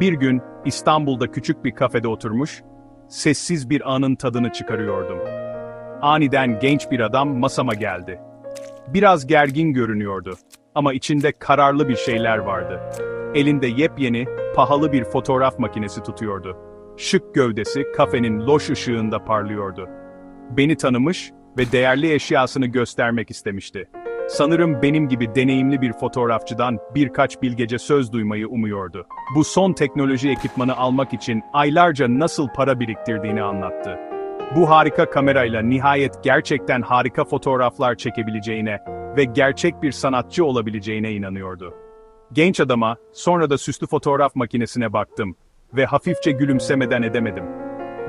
Bir gün İstanbul'da küçük bir kafede oturmuş, sessiz bir anın tadını çıkarıyordum. Aniden genç bir adam masama geldi. Biraz gergin görünüyordu ama içinde kararlı bir şeyler vardı. Elinde yepyeni, pahalı bir fotoğraf makinesi tutuyordu. Şık gövdesi kafenin loş ışığında parlıyordu. Beni tanımış ve değerli eşyasını göstermek istemişti. Sanırım benim gibi deneyimli bir fotoğrafçıdan birkaç bilgece söz duymayı umuyordu. Bu son teknoloji ekipmanı almak için aylarca nasıl para biriktirdiğini anlattı. Bu harika kamerayla nihayet gerçekten harika fotoğraflar çekebileceğine ve gerçek bir sanatçı olabileceğine inanıyordu. Genç adama, sonra da süslü fotoğraf makinesine baktım ve hafifçe gülümsemeden edemedim.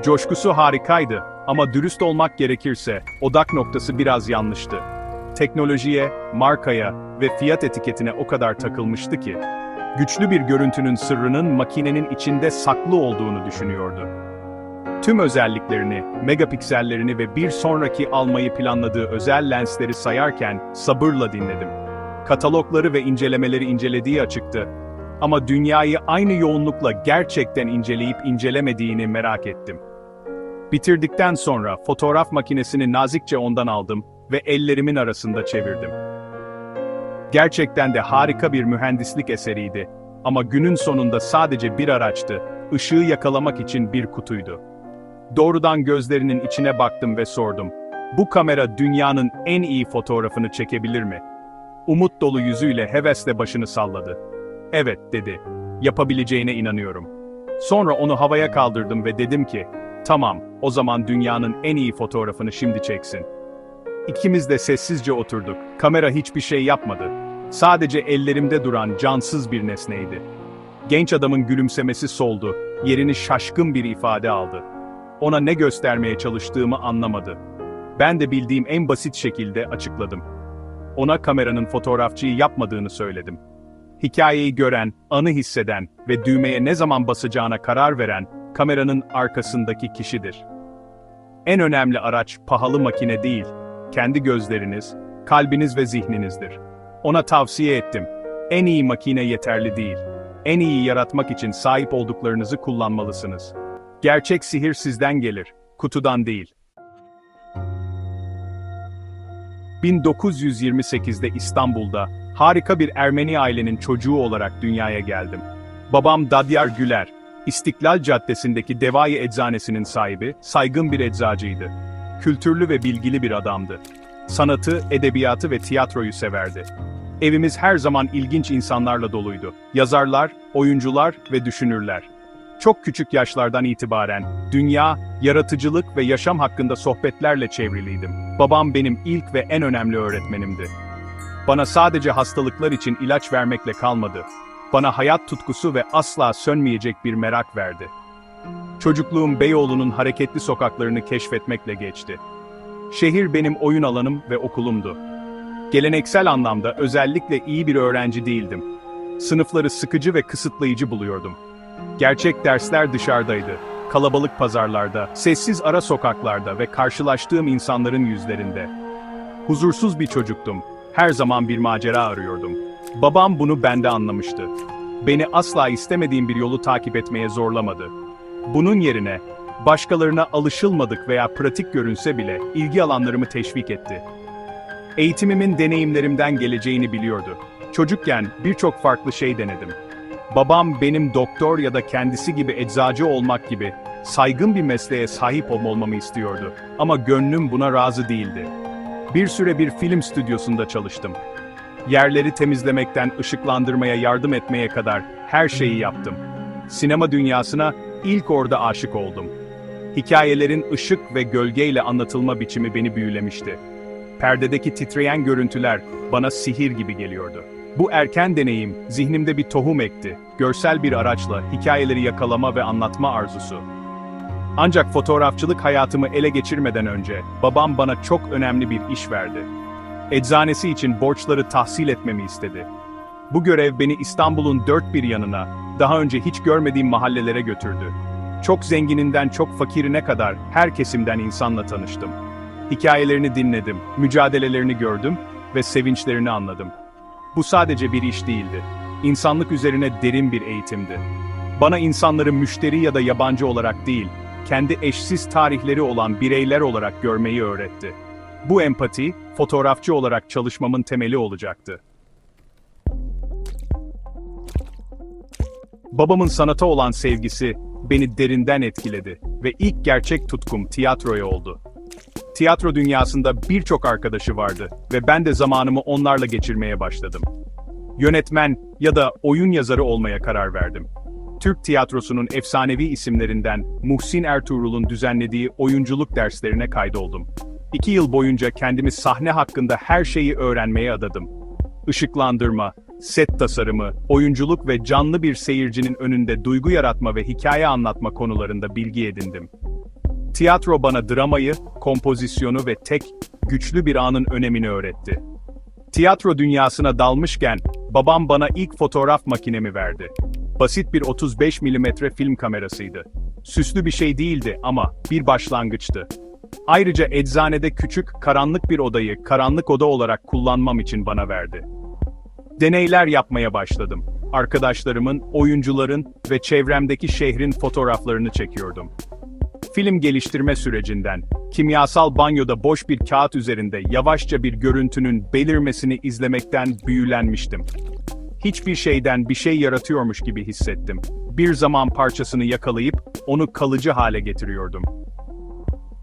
Coşkusu harikaydı ama dürüst olmak gerekirse odak noktası biraz yanlıştı. Teknolojiye, markaya ve fiyat etiketine o kadar takılmıştı ki, güçlü bir görüntünün sırrının makinenin içinde saklı olduğunu düşünüyordu. Tüm özelliklerini, megapiksellerini ve bir sonraki almayı planladığı özel lensleri sayarken sabırla dinledim. Katalogları ve incelemeleri incelediği açıktı. Ama dünyayı aynı yoğunlukla gerçekten inceleyip incelemediğini merak ettim. Bitirdikten sonra fotoğraf makinesini nazikçe ondan aldım ve ellerimin arasında çevirdim. Gerçekten de harika bir mühendislik eseriydi ama günün sonunda sadece bir araçtı, ışığı yakalamak için bir kutuydu. Doğrudan gözlerinin içine baktım ve sordum. Bu kamera dünyanın en iyi fotoğrafını çekebilir mi? Umut dolu yüzüyle hevesle başını salladı. Evet dedi. Yapabileceğine inanıyorum. Sonra onu havaya kaldırdım ve dedim ki, tamam, o zaman dünyanın en iyi fotoğrafını şimdi çeksin. İkimiz de sessizce oturduk. Kamera hiçbir şey yapmadı. Sadece ellerimde duran cansız bir nesneydi. Genç adamın gülümsemesi soldu. Yerini şaşkın bir ifade aldı. Ona ne göstermeye çalıştığımı anlamadı. Ben de bildiğim en basit şekilde açıkladım. Ona kameranın fotoğrafçıyı yapmadığını söyledim. Hikayeyi gören, anı hisseden ve düğmeye ne zaman basacağına karar veren kameranın arkasındaki kişidir. En önemli araç pahalı makine değil, kendi gözleriniz, kalbiniz ve zihninizdir. Ona tavsiye ettim. En iyi makine yeterli değil. En iyi yaratmak için sahip olduklarınızı kullanmalısınız. Gerçek sihir sizden gelir, kutudan değil. 1928'de İstanbul'da harika bir Ermeni ailenin çocuğu olarak dünyaya geldim. Babam Dadyar Güler, İstiklal Caddesi'ndeki Devai Eczanesinin sahibi, saygın bir eczacıydı. Kültürlü ve bilgili bir adamdı. Sanatı, edebiyatı ve tiyatroyu severdi. Evimiz her zaman ilginç insanlarla doluydu. Yazarlar, oyuncular ve düşünürler. Çok küçük yaşlardan itibaren dünya, yaratıcılık ve yaşam hakkında sohbetlerle çevriliydim. Babam benim ilk ve en önemli öğretmenimdi. Bana sadece hastalıklar için ilaç vermekle kalmadı. Bana hayat tutkusu ve asla sönmeyecek bir merak verdi. Çocukluğum Beyoğlu'nun hareketli sokaklarını keşfetmekle geçti. Şehir benim oyun alanım ve okulumdu. Geleneksel anlamda özellikle iyi bir öğrenci değildim. Sınıfları sıkıcı ve kısıtlayıcı buluyordum. Gerçek dersler dışarıdaydı. Kalabalık pazarlarda, sessiz ara sokaklarda ve karşılaştığım insanların yüzlerinde. Huzursuz bir çocuktum. Her zaman bir macera arıyordum. Babam bunu bende anlamıştı. Beni asla istemediğim bir yolu takip etmeye zorlamadı. Bunun yerine, başkalarına alışılmadık veya pratik görünse bile ilgi alanlarımı teşvik etti. Eğitimimin deneyimlerimden geleceğini biliyordu. Çocukken birçok farklı şey denedim. Babam benim doktor ya da kendisi gibi eczacı olmak gibi saygın bir mesleğe sahip olmamı istiyordu. Ama gönlüm buna razı değildi. Bir süre bir film stüdyosunda çalıştım. Yerleri temizlemekten ışıklandırmaya yardım etmeye kadar her şeyi yaptım. Sinema dünyasına ilk orada aşık oldum. Hikayelerin ışık ve gölgeyle anlatılma biçimi beni büyülemişti. Perdedeki titreyen görüntüler bana sihir gibi geliyordu. Bu erken deneyim zihnimde bir tohum ekti. Görsel bir araçla hikayeleri yakalama ve anlatma arzusu. Ancak fotoğrafçılık hayatımı ele geçirmeden önce babam bana çok önemli bir iş verdi. Eczanesi için borçları tahsil etmemi istedi. Bu görev beni İstanbul'un dört bir yanına, daha önce hiç görmediğim mahallelere götürdü. Çok zengininden çok fakirine kadar her kesimden insanla tanıştım. Hikayelerini dinledim, mücadelelerini gördüm ve sevinçlerini anladım. Bu sadece bir iş değildi. İnsanlık üzerine derin bir eğitimdi. Bana insanları müşteri ya da yabancı olarak değil, kendi eşsiz tarihleri olan bireyler olarak görmeyi öğretti. Bu empati, fotoğrafçı olarak çalışmamın temeli olacaktı. Babamın sanata olan sevgisi beni derinden etkiledi ve ilk gerçek tutkum tiyatroya oldu. Tiyatro dünyasında birçok arkadaşı vardı ve ben de zamanımı onlarla geçirmeye başladım. Yönetmen ya da oyun yazarı olmaya karar verdim. Türk tiyatrosunun efsanevi isimlerinden Muhsin Ertuğrul'un düzenlediği oyunculuk derslerine kaydoldum. İki yıl boyunca kendimi sahne hakkında her şeyi öğrenmeye adadım. Işıklandırma, set tasarımı, oyunculuk ve canlı bir seyircinin önünde duygu yaratma ve hikaye anlatma konularında bilgi edindim. Tiyatro bana dramayı, kompozisyonu ve tek, güçlü bir anın önemini öğretti. Tiyatro dünyasına dalmışken, babam bana ilk fotoğraf makinemi verdi. Basit bir 35 mm film kamerasıydı. Süslü bir şey değildi ama bir başlangıçtı. Ayrıca eczanede küçük, karanlık bir odayı karanlık oda olarak kullanmam için bana verdi. Deneyler yapmaya başladım. Arkadaşlarımın, oyuncuların ve çevremdeki şehrin fotoğraflarını çekiyordum. Film geliştirme sürecinden, kimyasal banyoda boş bir kağıt üzerinde yavaşça bir görüntünün belirmesini izlemekten büyülenmiştim. Hiçbir şeyden bir şey yaratıyormuş gibi hissettim. Bir zaman parçasını yakalayıp onu kalıcı hale getiriyordum.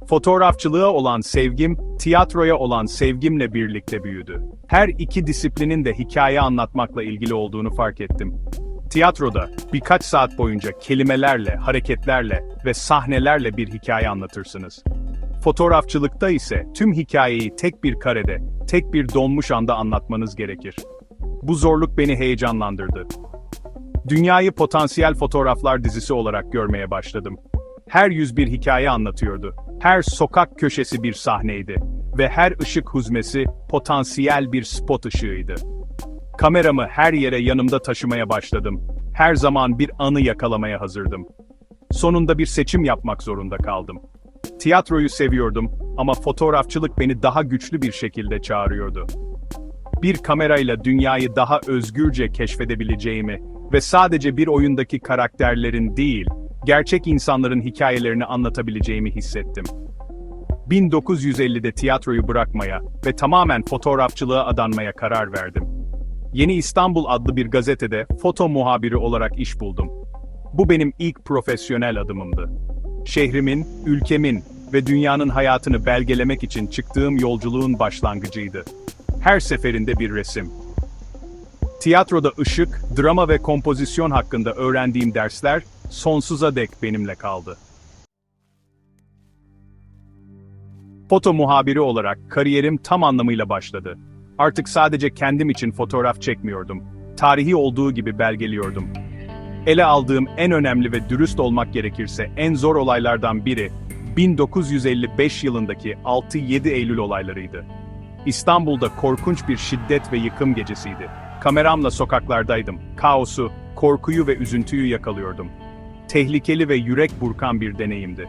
Fotoğrafçılığa olan sevgim, tiyatroya olan sevgimle birlikte büyüdü. Her iki disiplinin de hikaye anlatmakla ilgili olduğunu fark ettim. Tiyatroda birkaç saat boyunca kelimelerle, hareketlerle ve sahnelerle bir hikaye anlatırsınız. Fotoğrafçılıkta ise tüm hikayeyi tek bir karede, tek bir donmuş anda anlatmanız gerekir. Bu zorluk beni heyecanlandırdı. Dünyayı potansiyel fotoğraflar dizisi olarak görmeye başladım. Her yüz bir hikaye anlatıyordu. Her sokak köşesi bir sahneydi ve her ışık huzmesi potansiyel bir spot ışığıydı. Kameramı her yere yanımda taşımaya başladım. Her zaman bir anı yakalamaya hazırdım. Sonunda bir seçim yapmak zorunda kaldım. Tiyatroyu seviyordum ama fotoğrafçılık beni daha güçlü bir şekilde çağırıyordu. Bir kamerayla dünyayı daha özgürce keşfedebileceğimi ve sadece bir oyundaki karakterlerin değil, gerçek insanların hikayelerini anlatabileceğimi hissettim. 1950'de tiyatroyu bırakmaya ve tamamen fotoğrafçılığa adanmaya karar verdim. Yeni İstanbul adlı bir gazetede foto muhabiri olarak iş buldum. Bu benim ilk profesyonel adımımdı. Şehrimin, ülkemin ve dünyanın hayatını belgelemek için çıktığım yolculuğun başlangıcıydı. Her seferinde bir resim. Tiyatroda ışık, drama ve kompozisyon hakkında öğrendiğim dersler sonsuza dek benimle kaldı. Foto muhabiri olarak kariyerim tam anlamıyla başladı. Artık sadece kendim için fotoğraf çekmiyordum. Tarihi olduğu gibi belgeliyordum. Ele aldığım en önemli ve dürüst olmak gerekirse en zor olaylardan biri 1955 yılındaki 6-7 Eylül olaylarıydı. İstanbul'da korkunç bir şiddet ve yıkım gecesiydi. Kameramla sokaklardaydım. Kaosu, korkuyu ve üzüntüyü yakalıyordum. Tehlikeli ve yürek burkan bir deneyimdi.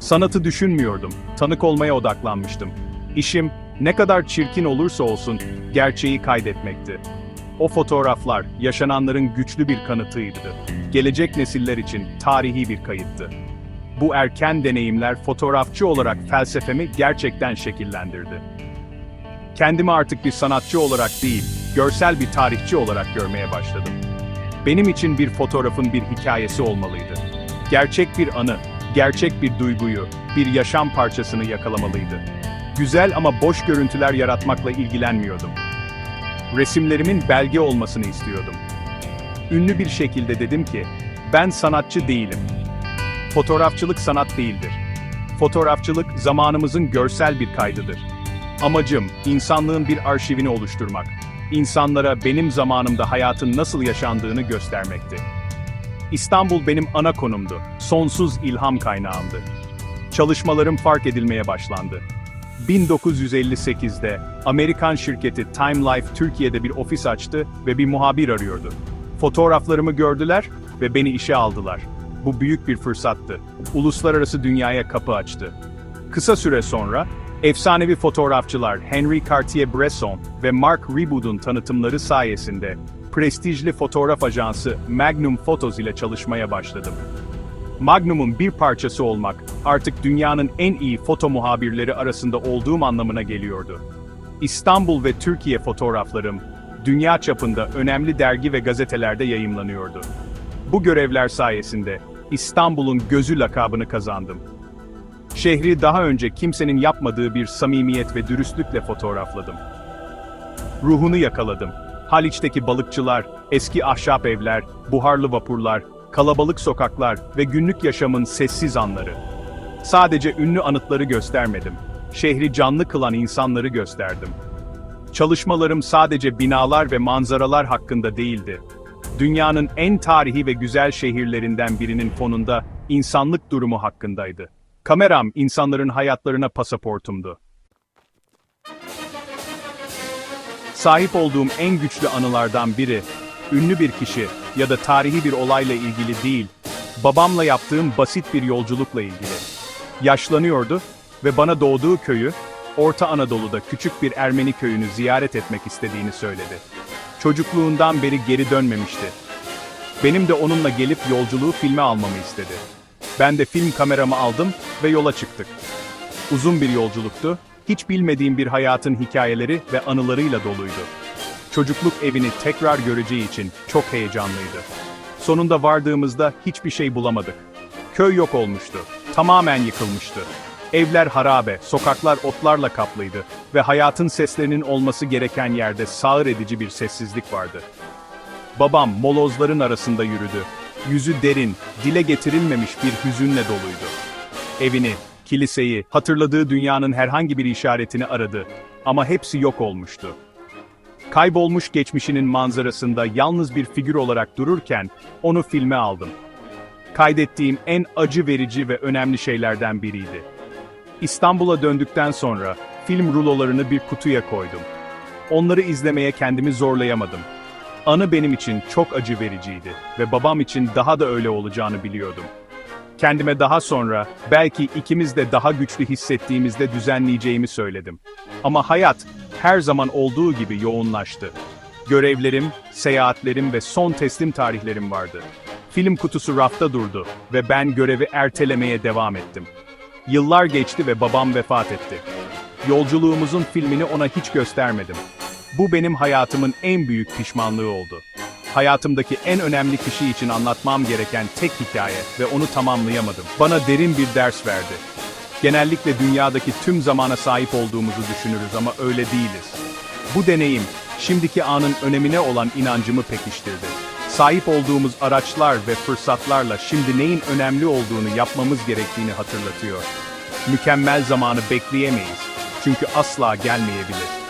Sanatı düşünmüyordum, tanık olmaya odaklanmıştım. İşim, ne kadar çirkin olursa olsun, gerçeği kaydetmekti. O fotoğraflar, yaşananların güçlü bir kanıtıydı. Gelecek nesiller için tarihi bir kayıttı. Bu erken deneyimler fotoğrafçı olarak felsefemi gerçekten şekillendirdi. Kendimi artık bir sanatçı olarak değil, görsel bir tarihçi olarak görmeye başladım. Benim için bir fotoğrafın bir hikayesi olmalıydı. Gerçek bir anı, gerçek bir duyguyu, bir yaşam parçasını yakalamalıydı. Güzel ama boş görüntüler yaratmakla ilgilenmiyordum. Resimlerimin belge olmasını istiyordum. Ünlü bir şekilde dedim ki, ben sanatçı değilim. Fotoğrafçılık sanat değildir. Fotoğrafçılık zamanımızın görsel bir kaydıdır. Amacım, insanlığın bir arşivini oluşturmak. İnsanlara benim zamanımda hayatın nasıl yaşandığını göstermekti. İstanbul benim ana konumdu, sonsuz ilham kaynağımdı. Çalışmalarım fark edilmeye başlandı. 1958'de Amerikan şirketi Time Life Türkiye'de bir ofis açtı ve bir muhabir arıyordu. Fotoğraflarımı gördüler ve beni işe aldılar. Bu büyük bir fırsattı. Uluslararası dünyaya kapı açtı. Kısa süre sonra, efsanevi fotoğrafçılar Henri Cartier-Bresson ve Marc Riboud'un tanıtımları sayesinde prestijli fotoğraf ajansı Magnum Photos ile çalışmaya başladım. Magnum'un bir parçası olmak, artık dünyanın en iyi foto muhabirleri arasında olduğum anlamına geliyordu. İstanbul ve Türkiye fotoğraflarım, dünya çapında önemli dergi ve gazetelerde yayımlanıyordu. Bu görevler sayesinde İstanbul'un gözü lakabını kazandım. Şehri daha önce kimsenin yapmadığı bir samimiyet ve dürüstlükle fotoğrafladım. Ruhunu yakaladım. Haliç'teki balıkçılar, eski ahşap evler, buharlı vapurlar, kalabalık sokaklar ve günlük yaşamın sessiz anları. Sadece ünlü anıtları göstermedim. Şehri canlı kılan insanları gösterdim. Çalışmalarım sadece binalar ve manzaralar hakkında değildi. Dünyanın en tarihi ve güzel şehirlerinden birinin fonunda insanlık durumu hakkındaydı. Kameram insanların hayatlarına pasaportumdu. Sahip olduğum en güçlü anılardan biri, ünlü bir kişi ya da tarihi bir olayla ilgili değil, babamla yaptığım basit bir yolculukla ilgili. Yaşlanıyordu ve bana doğduğu köyü, Orta Anadolu'da küçük bir Ermeni köyünü ziyaret etmek istediğini söyledi. Çocukluğundan beri geri dönmemişti. Benim de onunla gelip yolculuğu filme almamı istedi. Ben de film kameramı aldım ve yola çıktık. Uzun bir yolculuktu, hiç bilmediğim bir hayatın hikayeleri ve anılarıyla doluydu. Çocukluk evini tekrar göreceği için çok heyecanlıydı. Sonunda vardığımızda hiçbir şey bulamadık. Köy yok olmuştu, tamamen yıkılmıştı. Evler harabe, sokaklar otlarla kaplıydı ve hayatın seslerinin olması gereken yerde sağır edici bir sessizlik vardı. Babam molozların arasında yürüdü. Yüzü derin, dile getirilmemiş bir hüzünle doluydu. Evini, kiliseyi, hatırladığı dünyanın herhangi bir işaretini aradı ama hepsi yok olmuştu. Kaybolmuş geçmişinin manzarasında yalnız bir figür olarak dururken onu filme aldım. Kaydettiğim en acı verici ve önemli şeylerden biriydi. İstanbul'a döndükten sonra film rulolarını bir kutuya koydum. Onları izlemeye kendimi zorlayamadım. Anı benim için çok acı vericiydi ve babam için daha da öyle olacağını biliyordum. Kendime daha sonra, belki ikimiz de daha güçlü hissettiğimizde düzenleyeceğimi söyledim. Ama hayat, her zaman olduğu gibi yoğunlaştı. Görevlerim, seyahatlerim ve son teslim tarihlerim vardı. Film kutusu rafta durdu ve ben görevi ertelemeye devam ettim. Yıllar geçti ve babam vefat etti. Yolculuğumuzun filmini ona hiç göstermedim. Bu benim hayatımın en büyük pişmanlığı oldu. Hayatımdaki en önemli kişi için anlatmam gereken tek hikaye ve onu tamamlayamadım. Bana derin bir ders verdi. Genellikle dünyadaki tüm zamana sahip olduğumuzu düşünürüz ama öyle değiliz. Bu deneyim, şimdiki anın önemine olan inancımı pekiştirdi. Sahip olduğumuz araçlar ve fırsatlarla şimdi neyin önemli olduğunu yapmamız gerektiğini hatırlatıyor. Mükemmel zamanı bekleyemeyiz. Çünkü asla gelmeyebilir.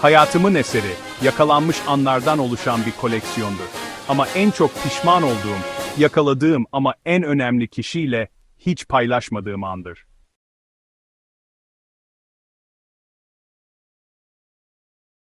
Hayatımın eseri, yakalanmış anlardan oluşan bir koleksiyondur. Ama en çok pişman olduğum, yakaladığım ama en önemli kişiyle hiç paylaşmadığım andır.